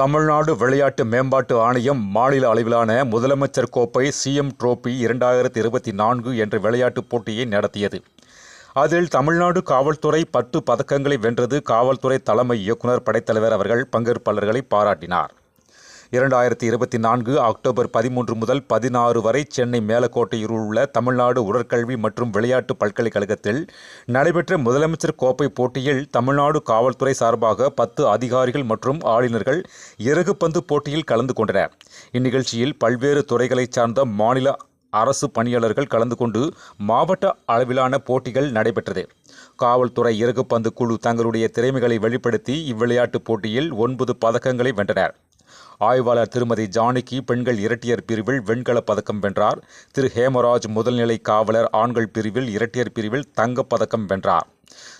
தமிழ்நாடு விளையாட்டு மேம்பாட்டு ஆணையம் மாநில அளவிலான முதலமைச்சர் கோப்பை சிஎம் ட்ரோபி இரண்டாயிரத்தி இருபத்தி நான்கு என்ற விளையாட்டுப் போட்டியை நடத்தியது. அதில் தமிழ்நாடு காவல்துறை பத்து பதக்கங்களை வென்றது காவல்துறை தலைமை இயக்குனர் படைத்தலைவர் அவர்கள் பங்கேற்பாளர்களை பாராட்டினார். இரண்டாயிரத்தி இருபத்தி நான்கு அக்டோபர் பதிமூன்று முதல் பதினாறு வரை சென்னை மேலக்கோட்டையில் உள்ள தமிழ்நாடு உடற்கல்வி மற்றும் விளையாட்டு பல்கலைக்கழகத்தில் நடைபெற்ற முதலமைச்சர் கோப்பை போட்டியில் தமிழ்நாடு காவல்துறை சார்பாக பத்து அதிகாரிகள் மற்றும் ஆளுநர்கள் இறகுப்பந்து போட்டியில் கலந்து கொண்டனர். இந்நிகழ்ச்சியில் பல்வேறு துறைகளைச் சார்ந்த மாநில அரசு பணியாளர்கள் கலந்து கொண்டு மாவட்ட அளவிலான போட்டிகள் நடைபெற்றது. காவல்துறை இறகுப்பந்து குழு தங்களுடைய திறமைகளை வெளிப்படுத்தி இவ்விளையாட்டுப் போட்டியில் ஒன்பது பதக்கங்களை வென்றனர். ஆய்வாளர் திருமதி ஜானகி பெண்கள் இரட்டையர் பிரிவில் வெண்கலப் பதக்கம் வென்றார். திரு ஹேமராஜ் முதல்நிலை காவலர் ஆண்கள் பிரிவில் இரட்டையர் பிரிவில் தங்கப் பதக்கம் வென்றார்.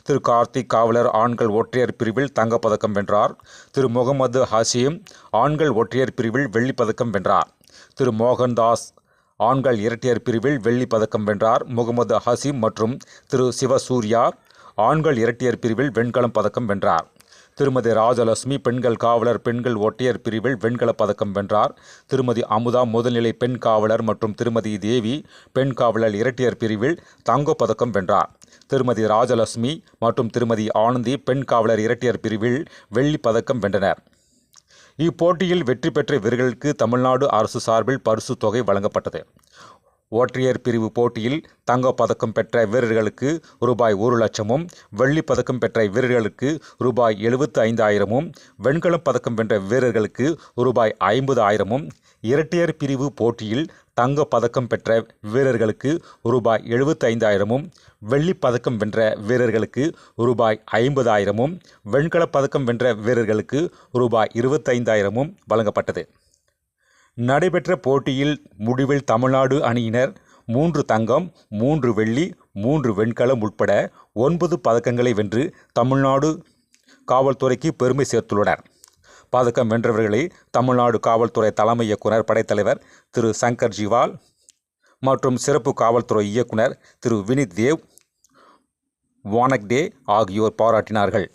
திரு கார்த்திக் காவலர் ஆண்கள் ஒற்றையர் பிரிவில் தங்கப்பதக்கம் வென்றார். திரு முகமது ஹசீம் ஆண்கள் ஒற்றையர் பிரிவில் வெள்ளிப் பதக்கம் வென்றார். திரு மோகன்தாஸ் ஆண்கள் இரட்டையர் பிரிவில் வெள்ளிப் பதக்கம் வென்றார். முகமது ஹசீம் மற்றும் திரு சிவசூர்யா ஆண்கள் இரட்டையர் பிரிவில் வெண்கலம் பதக்கம் வென்றார். திருமதி ராஜலட்சுமி பெண்கள் காவலர் பெண்கள் ஒற்றையர் பிரிவில் வெண்கலப் பதக்கம் வென்றார். திருமதி அமுதா முதல்நிலை பெண் காவலர் மற்றும் திருமதி தேவி பெண் காவலர் இரட்டையர் பிரிவில் தங்கப் பதக்கம் வென்றார். திருமதி ராஜலட்சுமி மற்றும் திருமதி ஆனந்தி பெண் காவலர் இரட்டையர் பிரிவில் வெள்ளி பதக்கம் வென்றனர். இப்போட்டியில் வெற்றி பெற்ற வீரர்களுக்கு தமிழ்நாடு அரசு சார்பில் பரிசு தொகை வழங்கப்பட்டது. ஒற்றையர் பிரிவு போட்டியில் தங்கப்பதக்கம் பெற்ற வீரர்களுக்கு ரூபாய் ஒரு லட்சமும் வெள்ளிப் பதக்கம் பெற்ற வீரர்களுக்கு ரூபாய் எழுபத்து ஐந்தாயிரமும் வெண்கலப் பதக்கம் வென்ற வீரர்களுக்கு ரூபாய் ஐம்பது ஆயிரமும் இரட்டையர் பிரிவு போட்டியில் தங்கப் பதக்கம் பெற்ற வீரர்களுக்கு ரூபாய் எழுபத்தைந்தாயிரமும் வெள்ளிப் பதக்கம் வென்ற வீரர்களுக்கு ரூபாய் ஐம்பதாயிரமும் வெண்கலப் பதக்கம் வென்ற வீரர்களுக்கு ரூபாய் இருபத்தைந்தாயிரமும் வழங்கப்பட்டது. நடைபெற்ற போட்டியில் முடிவில் தமிழ்நாடு அணியினர் மூன்று தங்கம் மூன்று வெள்ளி மூன்று வெண்கலம் உட்பட ஒன்பது பதக்கங்களை வென்று தமிழ்நாடு காவல்துறைக்கு பெருமை சேர்த்துள்ளனர். பதக்கம் வென்றவர்களை தமிழ்நாடு காவல்துறை தலைமை இயக்குனர் படைத்தலைவர் திரு சங்கர் ஜிவால் மற்றும் சிறப்பு காவல்துறை இயக்குனர் திரு வினித் தேவ் வானக்டே ஆகியோர் பாராட்டினார்கள்.